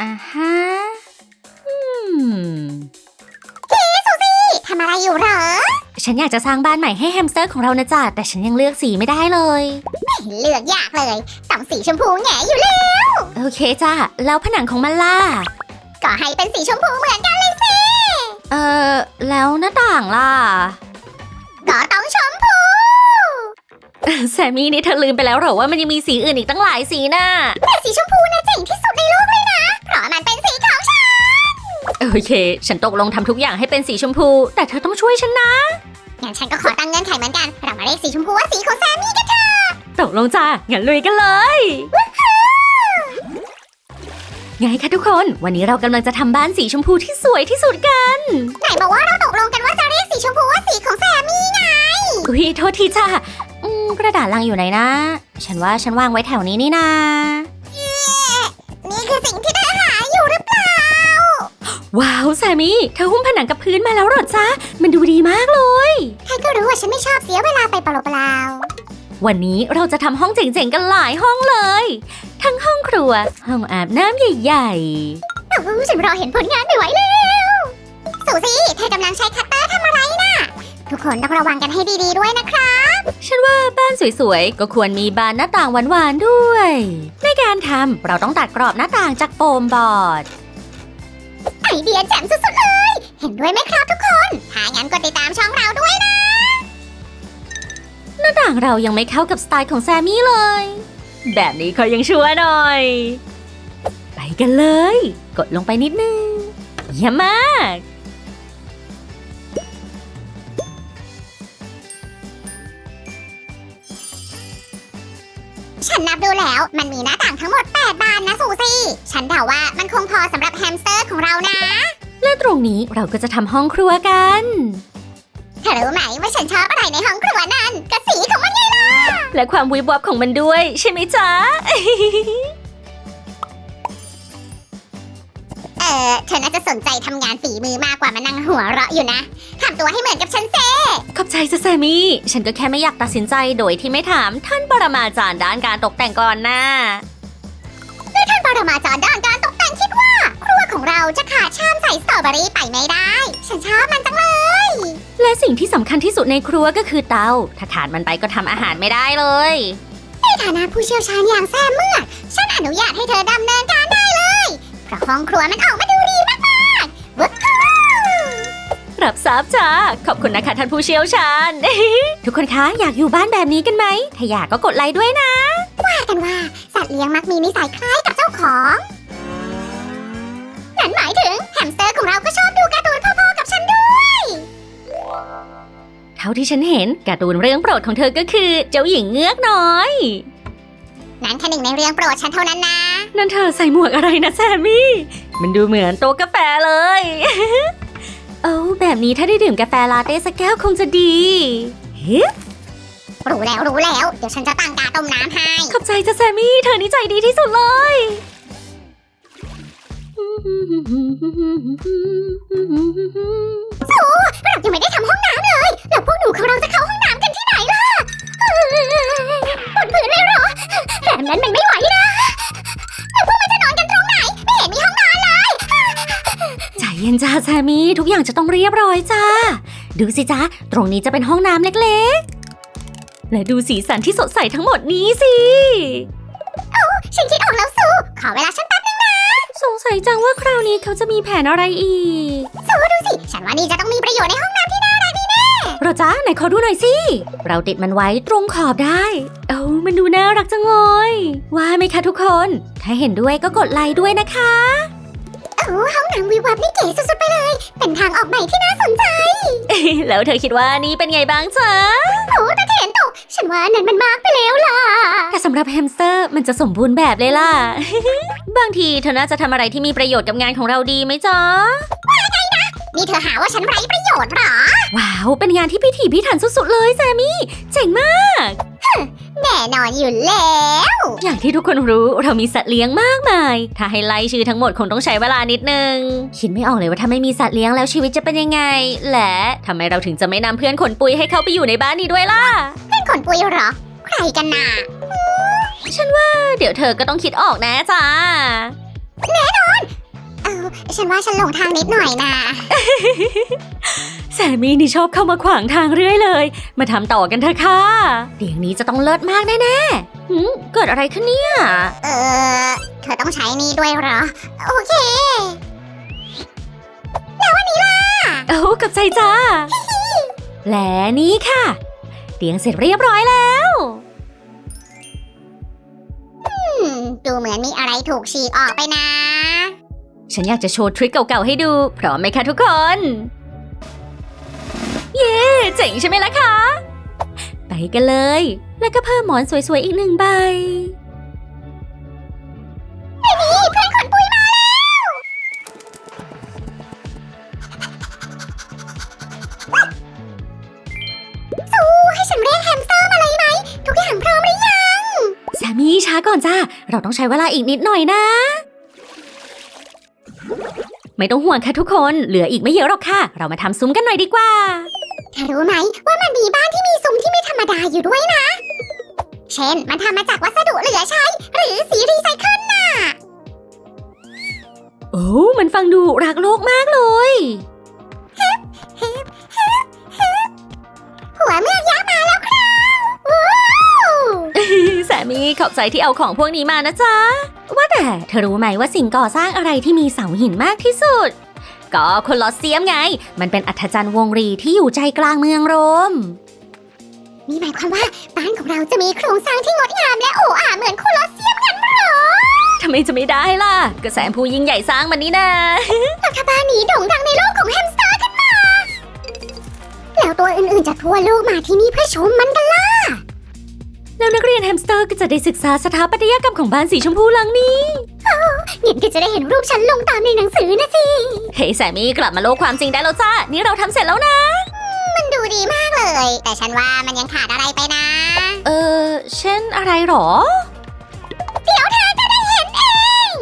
อ่าฮะอืมทำอะไรอยู่เหรอ ฉันอยากจะสร้างบ้านใหม่ให้แฮมสเตอร์ของเรานะจ๊ะแต่ฉันยังเลือกสีไม่ได้เลยเลือกยากเลยต้องสีชมพูแง่อยู่เลยโอเคจ้ะแล้วผนังของมันล่ะ ก็ให้เป็นสีชมพูเหมือนกันเลยสิ เออแล้วหน้าต่างล่ะ ก็ต้องชมพู แซมมี่นี่เธอลืมไปแล้วเหรอว่ามันยังมีสีอื่นอีกตั้งหลายสีน่ะแต่สีชมพูน่ะ โอเค ฉันตกลงทำทุกอย่างให้เป็นสีชมพู แต่เธอต้องช่วยฉันนะ งั้นฉันก็ขอตั้งเงื่อนไขเหมือนกัน เรามาเรียกสีชมพูว่าสีของแซมมี่กันเถอะตกลงจ้ะงั้นลุยกันเลยไงคะทุกคน วันนี้เรากำลังจะทำบ้านสีชมพูที่สวยที่สุดกัน ไหนบอกว่าเราตกลงกันว่าจะเรียกสีชมพูว่าสีของแซมมี่ไง อุ้ยโทษทีจ้ะอืมกระดาษลังอยู่ไหนนะ ฉันว่าฉันวางไว้แถวนี้นี่นานี่คือสิ่งที่ ว้าวแซมมี่เธอหุ้มผนังกับพื้นมาแล้วเหรอจ๊ะ มันดูดีมากเลยใครก็รู้ว่าฉันไม่ชอบเสียเวลาไปเปล่าวันนี้เราจะทำห้องเจ๋งๆกันหลายห้องเลย ทั้งห้องครัว ห้องอาบน้ำใหญ่ๆโอ้โหฉันรอเห็นผลงานไม่ไหวแล้วสูซี่เธอกำลังใช้คัตเตอร์ทำอะไรน่ะทุกคนต้องระวังกันให้ดีๆด้วยนะครับๆฉันว่าบ้านสวยๆ ก็ควรมีบานหน้าต่างหวานๆด้วย ในการทำเราต้องตัดกรอบหน้าต่างจากโฟมบอร์ดไอ เดียแจ่มสุดๆเลย เห็นด้วยไหมครับทุกคน ถ้างั้นก็ติดตามช่องเราด้วยนะ หน้าต่างเรายังไม่เข้ากับสไตล์ของแซมมี่เลย แบบนี้ขอยังชั่วหน่อย ไปกันเลย กดลงไปนิดนึงเยี่ยมมาก ฉันนับดูแล้ว มันมีหน้าต่างทั้งหมด 8 บานนะสูซี่ ฉันเดาว่ามันคงพอสำหรับแฮมสเตอร์ของเรานะ และตรงนี้เราก็จะทำห้องครัวกันเธอรู้ไหมว่าฉันชอบอะไรในห้องครัวนั่นกระสีของมันไงล่ะและความวิบวับของมันด้วย ใช่ไหมจ๊ะ เออเธอน่าจะสนใจทำงานฝีมือมากกว่ามานั่งหัวเราะอยู่นะทำตัวให้เหมือนกับฉันเซขอบใจจ้ะแซมมี่ฉันก็แค่ไม่อยากตัดสินใจโดยที่ไม่ถามท่านปรมาจารย์ด้านการตกแต่งก่อนนะท่านปรมาจารย์ด้านการตกแต่งคิดว่า ครัวของเราจะขาดชามใส่สตรอเบอรี่ไปไม่ได้ ฉันชอบมันจังเลย และสิ่งที่สำคัญที่สุดในครัวก็คือเตา ถ้าขาดมันไปก็ทำอาหารไม่ได้เลยในฐานะผู้เชี่ยวชาญอย่างแซมเมื่อกฉันอนุญาตให้เธอดำเนินการได้เลยเพราะห้องครัวมันออกมาดู รับทราบจ้าขอบคุณนะคะท่านผู้เชี่ยวชาญ ทุกคนคะอยากอยู่บ้านแบบนี้กันไหม ถ้าอยากก็กดไลค์ด้วยนะ ว่ากันว่า สัตว์เลี้ยงมักมีนิสัยคล้ายกับเจ้าของ นั่นหมายถึงแฮมสเตอร์ของเราก็ชอบดูการ์ตูนพอๆกับฉันด้วย เท่าที่ฉันเห็นการ์ตูนเรื่องโปรดของเธอก็คือเจ้าหญิงเงือกน้อย นั่นแค่หนึ่งในเรื่องโปรดฉันเท่านั้นนะ นั่นเธอใส่หมวกอะไรนะแซมมี่ มันดูเหมือนโต๊ะกาแฟเลย โอ้แบบนี้ถ้าได้ดื่มกาแฟลาเต้สักแก้วคงจะดีเฮ้รู้แล้วรู้แล้ว เดี๋ยวฉันจะตั้งกาต้มน้ำให้ ขอบใจจ้ะแซมมี่ เธอนี่ใจดีที่สุดเลยเรายังไม่ได้ทำห้องน้ำ อย่างจะต้องเรียบร้อยจ้า ดูสิจ้าตรงนี้จะเป็นห้องน้ำเล็กๆ และดูสีสันที่สดใสทั้งหมดนี้สิฉันคิดออกแล้วสู้ขอเวลาฉันแป๊บนึงนะ สงสัยจังว่าคราวนี้เขาจะมีแผนอะไรอีกสู้ดูสิ ฉันว่านี่จะต้องมีประโยชน์ในห้องน้ำที่น่ารักดีแน่เราจ้าไหนขอดูหน่อยสิ เราติดมันไว้ตรงขอบได้ เอ้ามันดูน่ารักจังเลย ว่าไหมคะทุกคน ถ้าเห็นด้วยก็กดไลค์ด้วยนะคะ โอ้ห้องน้ำวิววับนี่เก๋สุดๆไปเลย เป็นทางออกใหม่ที่น่าสนใจ แล้วเธอคิดว่านี่เป็นไงบ้างจ๊ะโอ้ตะเถียนตก ฉันว่านั้นมันมากไปแล้วล่ะ แต่สำหรับแฮมสเตอร์มันจะสมบูรณ์แบบเลยล่ะ บางทีเธอน่าจะทำอะไรที่มีประโยชน์กับงานของเราดีไหมจ๊ะนี่เธอหาว่าฉันไร้ประโยชน์เหรอ ว้าว เป็นงานที่พิถีพิถันสุดๆเลยแซมมี่ เจ๋งมาก แน่นอนอยู่แล้ว อย่างที่ทุกคนรู้เรามีสัตว์เลี้ยงมากมาย ถ้าให้ไล่ชื่อทั้งหมดคงต้องใช้เวลานิดนึง คิดไม่ออกเลยว่าถ้าไม่มีสัตว์เลี้ยงแล้วชีวิตจะเป็นยังไง และทำไมเราถึงจะไม่นำเพื่อนขนปุยให้เข้าไปอยู่ในบ้านนี้ด้วยล่ะเป็นคนปุยเหรอ ใครกันน่ะเดี๋ยวเธอก็ต้องคิดออกแนะจ้าแน่นอนเออฉันว่าฉันหลงทางนิดหน่อยนะแซมมี่นี่ชอบเข้ามาขวางทางเรื่อยเลย มาทำต่อกันเถอะค่ะเตียงนี้จะต้องเลิศมากแน่ๆหืมเกิดอะไรขึ้นเนี่ย เออ เธอต้องใช้นี่ด้วยเหรอ โอเคเอ้ากับใจจ้า และนี่ค่ะ เตียงเสร็จเรียบร้อยแล้วอืมดูเหมือนมีอะไรถูกฉีกออกไปนะ ฉันอยากจะโชว์ทริคเก่าๆให้ดู พร้อมไหมคะทุกคน เย้เจ๋งใช่ไหมล่ะคะ ไปกันเลย แล้วก็เพิ่มหมอนสวยๆอีกหนึ่งใบนี่เพื่อนขนปุยมาแล้วสู้ให้ฉันเรียกแฮมสเตอร์มาเลยไหมทุกอย่างพร้อมหรือยังแซมมี่ช้าก่อนจ้า เราต้องใช้เวลาอีกนิดหน่อยนะ ไม่ต้องห่วงค่ะทุกคน เหลืออีกไม่เยอะหรอกค่ะ เรามาทำซุ้มกันหน่อยดีกว่า เธอรู้ไหมว่ามันมีบ้านที่มีซุ้มที่ไม่ธรรมดาอยู่ด้วยนะ เช่น มันทำมาจากวัสดุเหลือใช้ หรือสีรีไซเคิลน่ะ โอ้มันฟังดูรักโลกมากเลย หัวเมือกยักษ์ มมี่ขอบใจที่เอาของพวกนี้มานะจ๊ะ ว่าแต่เธอรู้ไหมว่าสิ่งก่อสร้างอะไรที่มีเสาหินมากที่สุด ก็โคลอสเซียมไง มันเป็นอัศจรรย์วงรีที่อยู่ใจกลางเมืองโรมนี่หมายความว่าบ้านของเราจะมีโครงสร้างที่งดงามและโอ้อาเหมือนโคลอสเซียมกันเหรอทำไมจะไม่ได้ล่ะก็แสมผู้ยิ่งใหญ่สร้างมันนี่นะแล้วถ้าบ้านนี้โด่งดังในโลกของแฮมสเตอร์ขึ้นมา แล้วตัวอื่นๆจากทั่วโลกมาที่นี่เพื่อชมมันกันล่ะ แล้วนักเรียนแฮมสเตอร์ก็จะได้ศึกษาสถาปัตยกรรมของบ้านสีชมพูหลังนี้เนี่ยก็จะได้เห็นรูปฉันลงตามในหนังสือนะสิเฮ้ยแซมมี่กลับมาโลกความจริงได้แล้วจ้านี่เราทำเสร็จแล้วนะ มันดูดีมากเลย แต่ฉันว่ามันยังขาดอะไรไปนะ เออเช่นอะไรหรอ เดี๋ยวเธอจะได้เห็นเอง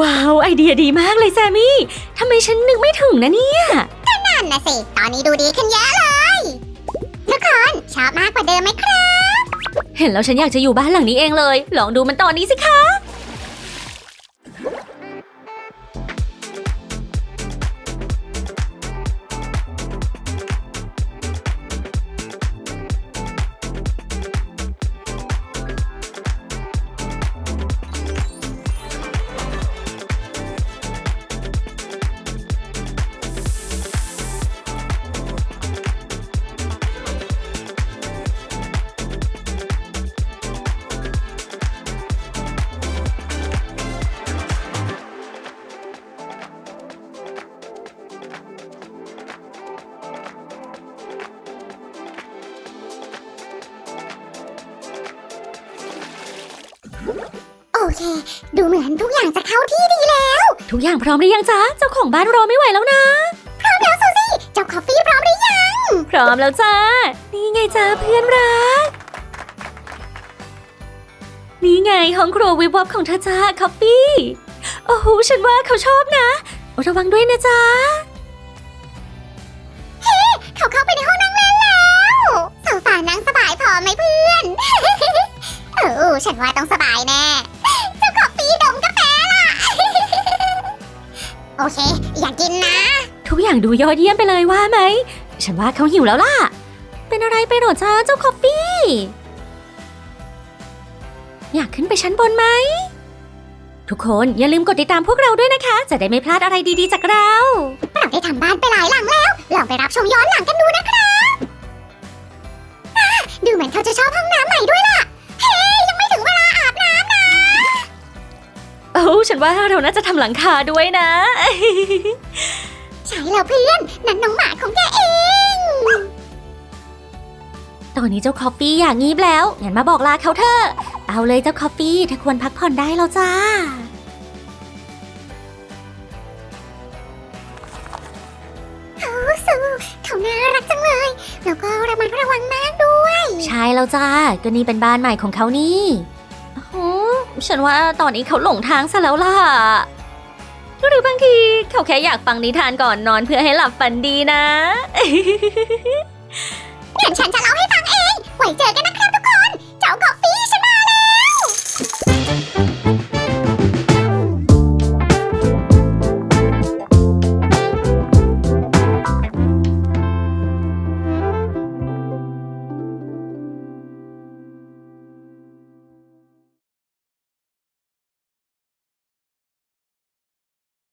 ว้าว ไอเดียดีมากเลยแซมมี่ทำไมฉันนึกไม่ถึงนะเนี่ย นนะสิ ตอนนี้ดูดีขึ้นเยอะเลย ทุกคนชอบมากกว่าเดิมไหมครับ เห็นแล้วฉันอยากจะอยู่บ้านหลังนี้เองเลย ลองดูมันตอนนี้สิคะ ดูเหมือนทุกอย่างจะเข้าที่ดีแล้ว ทุกอย่างพร้อมหรือยังจ๊ะ เจ้าของบ้านรอไม่ไหวแล้วนะเจ้าคอฟฟี่พร้อมหรือยัง พร้อมแล้วจ้า นี่ไงจ้าเพื่อนรัก นี่ไงห้องครัววิบวับของเธอจ้าคอฟฟี่ โอ้โหฉันว่าเขาชอบนะโอ้ระวังด้วยนะจ๊ะเขาเข้าไปในห้องนั่งเล่นแล้วโซฟานั่งสบายพอไหมเพื่อนเออฉันว่าต้องสบายแน่ โอเค อยากกินนะ ทุกอย่างดูยอดเยี่ยมไปเลยว่าไหม ฉันว่าเขาหิวแล้วล่ะ เป็นอะไรไปเหรอจ้าเจ้าคอฟฟี่ อยากขึ้นไปชั้นบนไหม ทุกคนอย่าลืมกดติดตามพวกเราด้วยนะคะ จะได้ไม่พลาดอะไรดีๆจากเรา เราได้ทำบ้านไปหลายหลังแล้ว ลองไปรับชมย้อนหลังกันดูนะครับอะดูเหมือนเขาจะชอบห้องน้ำใหม่ด้วยล่ะ โอ้ฉันว่าเราน่าจะทำหลังคาด้วยนะ ใช่แล้วเพื่อนนั่นน้องหมาของแกเอง ตอนนี้เจ้าคอฟฟี่อย่างงีบแล้ว งั้นมาบอกลาเขาเถอะ เอาเลยเจ้าคอฟฟี่เธอควรพักผ่อนได้แล้วจ้า โอ้สูเขาน่ารักจังเลย แล้วก็ระมัดระวังมากด้วย ใช่แล้วจ้าก็นี่เป็นบ้านใหม่ของเขานี่โอ้โห ฉันว่าตอนนี้เขาหลงทางซะแล้วล่ะ หรือบางทีเขาแค่อยากฟังนิทานก่อนนอนเพื่อให้หลับฝันดีนะ เดี๋ยวฉันจะเล่าให้ฟังเอง ไว้เจอกันนะครับทุกคน เจ้าก็